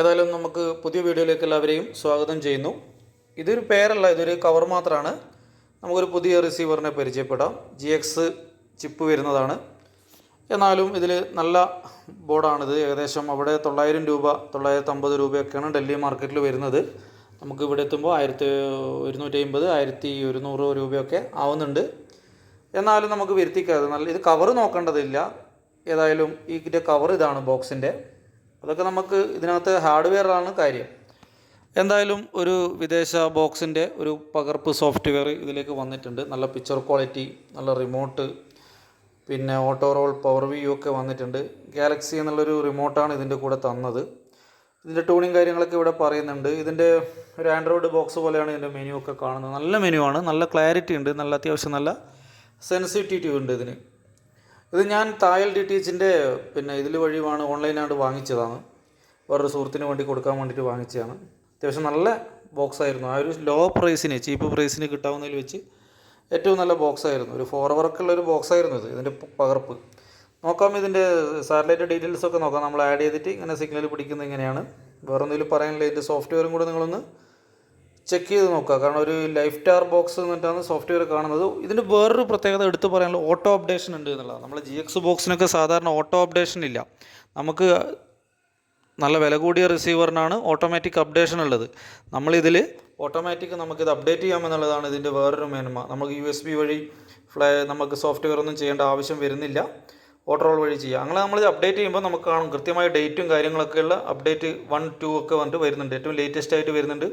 ഏതായാലും നമുക്ക് പുതിയ വീഡിയോയിലേക്ക് എല്ലാവരെയും സ്വാഗതം ചെയ്യുന്നു. ഇതൊരു പേരല്ല ഇതൊരു കവർ മാത്രമാണ് നമുക്കൊരു പുതിയ റിസീവറിനെ പരിചയപ്പെടാം. ജി എക്സ് ചിപ്പ് വരുന്നതാണ്. എന്നാലും ഇതിൽ നല്ല ബോർഡാണിത്. ഏകദേശം അവിടെ തൊള്ളായിരം രൂപ തൊള്ളായിരത്തി അമ്പത് രൂപയൊക്കെയാണ് ഡൽഹി മാർക്കറ്റിൽ വരുന്നത്. നമുക്ക് ഇവിടെ എത്തുമ്പോൾ ആയിരത്തി ഒരുന്നൂറ്റി അമ്പത് ആയിരത്തി ഒരുന്നൂറ് രൂപയൊക്കെ ആവുന്നുണ്ട്. എന്നാലും നമുക്ക് വരുത്തിക്കാതെ നല്ല ഇത് കവറ് നോക്കേണ്ടതില്ല. ഏതായാലും ഇതിന്റെ കവർ ഇതാണ് ബോക്സിന്റെ അതൊക്കെ നമുക്ക് ഇതിനകത്ത് ഹാർഡ്വെയറാണ് കാര്യം. എന്തായാലും ഒരു വിദേശ ബോക്സിന്റെ ഒരു പകർപ്പ് സോഫ്റ്റ്വെയർ ഇതിലേക്ക് വന്നിട്ടുണ്ട്. നല്ല പിക്ചർ ക്വാളിറ്റി നല്ല റിമോട്ട് പിന്നെ ഓട്ടോ റോൾ പവർ വ്യൂ ഒക്കെ വന്നിട്ടുണ്ട്. ഗാലക്സി എന്നുള്ളൊരു റിമോട്ടാണ് ഇതിന്റെ കൂടെ തന്നത്. ഇതിന്റെ ടൂണിങ് കാര്യങ്ങളൊക്കെ ഇവിടെ പറയുന്നുണ്ട്. ഇതിന്റെ ഒരു ആൻഡ്രോയിഡ് ബോക്സ് പോലെയാണ് ഇതിന്റെ മെനു ഒക്കെ കാണുന്നത്. നല്ല മെനു ആണ്. നല്ല ക്ലാരിറ്റി ഉണ്ട്. നല്ല അത്യാവശ്യം നല്ല സെൻസിറ്റിവിറ്റി ഉണ്ട് ഇതിന്. ഇത് ഞാൻ തായൽ ഡി ടി എച്ചിന്റെ പിന്നെ ഇതിൽ വഴിയുമാണ് ഓൺലൈനായിട്ട് വാങ്ങിച്ചതാണ്. വേറൊരു സുഹൃത്തിന് വേണ്ടി കൊടുക്കാൻ വേണ്ടിയിട്ട് വാങ്ങിച്ചതാണ്. അത്യാവശ്യം നല്ല ബോക്സ് ആയിരുന്നു. ആ ഒരു ലോ പ്രൈസിന് ചീപ്പ് പ്രൈസിന് കിട്ടാവുന്നതിൽ വെച്ച് ഏറ്റവും നല്ല ബോക്സ് ആയിരുന്നു. ഒരു ഫോർ വർക്കുള്ള ഒരു ബോക്സ് ആയിരുന്നു ഇത് ഇതിന്റെ പകർപ്പ്. നോക്കാം ഇതിന്റെ സാറ്റലൈറ്റ് ഡീറ്റെയിൽസ് ഒക്കെ നോക്കാം. നമ്മൾ ആഡ് ചെയ്തിട്ട് ഇങ്ങനെ സിഗ്നൽ പിടിക്കുന്നത് ഇങ്ങനെയാണ്. വേറെ എന്തെങ്കിലും പറയാനില്ല. ഇതിന്റെ സോഫ്റ്റ്വെയറും കൂടെ നിങ്ങളൊന്ന് ചെക്ക് ചെയ്ത് നോക്കുക. കാരണം ഒരു ലൈഫ് സ്റ്റാർ ബോക്സ് എന്നിട്ടാണ് സോഫ്റ്റ്വെയർ കാണുന്നത്. ഇതിന്റെ വേറൊരു പ്രത്യേകത എടുത്തു പറയാനുള്ള ഓട്ടോ അപ്ഡേഷൻ ഉണ്ട് എന്നുള്ളതാണ്. നമ്മൾ ജി എക്സ് ബോക്സിനൊക്കെ സാധാരണ ഓട്ടോ അപ്ഡേഷൻ ഇല്ല. നമുക്ക് നല്ല വില കൂടിയ റിസീവറിനാണ് ഓട്ടോമാറ്റിക് അപ്ഡേഷൻ ഉള്ളത്. നമ്മളിതിൽ ഓട്ടോമാറ്റിക് നമുക്കിത് അപ്ഡേറ്റ് ചെയ്യാമെന്നുള്ളതാണ് ഇതിന്റെ വേറൊരു മേന്മ നമുക്ക് യു എസ് ബി വഴി ഫ്ലൈ നമുക്ക് സോഫ്റ്റ്വെയർ ഒന്നും ചെയ്യേണ്ട ആവശ്യം വരുന്നില്ല. ഓട്ടോ റോൾ വഴി ചെയ്യാം. അങ്ങനെ നമ്മൾ അപ്ഡേറ്റ് ചെയ്യുമ്പോൾ നമുക്ക് കാണും. കൃത്യമായ ഡേറ്റും കാര്യങ്ങളൊക്കെയുള്ള അപ്ഡേറ്റ് വൺ ടു ഒക്കെ വന്നിട്ട് വരുന്നുണ്ട്. ഏറ്റവും ലേറ്റസ്റ്റ് ആയിട്ട് വരുന്നുണ്ട്.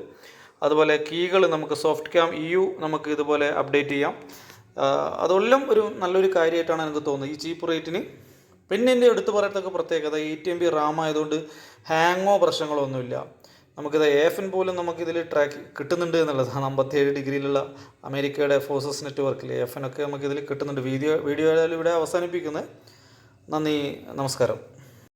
അതുപോലെ കീകൾ നമുക്ക് സോഫ്റ്റ് ക്യാം ഇ യു നമുക്ക് ഇതുപോലെ അപ്ഡേറ്റ് ചെയ്യാം. അതെല്ലാം ഒരു നല്ലൊരു കാര്യമായിട്ടാണ് എനിക്ക് തോന്നുന്നത്. ഈ ചീപ്പ് റേറ്റിന് പിന്നെ എന്റെ എടുത്തു പറയത്തക്ക പ്രത്യേകത എയ്റ്റ് എം ബി റാം ആയതുകൊണ്ട് ഹാങ്ങോ പ്രശ്നങ്ങളോ ഒന്നുമില്ല. നമുക്കിത് എഫ് എൻ പോലും നമുക്കിതിൽ ട്രാക്ക് കിട്ടുന്നുണ്ട് എന്നുള്ളതാണ് അമ്പത്തിയേഴ് ഡിഗ്രിയിലുള്ള അമേരിക്കയുടെ ഫോഴ്സസ് നെറ്റ്വർക്കിൽ എഫ് എൻ ഒക്കെ നമുക്കിതിൽ കിട്ടുന്നുണ്ട്. വീഡിയോ വീഡിയോ ഇവിടെ അവസാനിപ്പിക്കുന്നത്. നന്ദി നമസ്കാരം.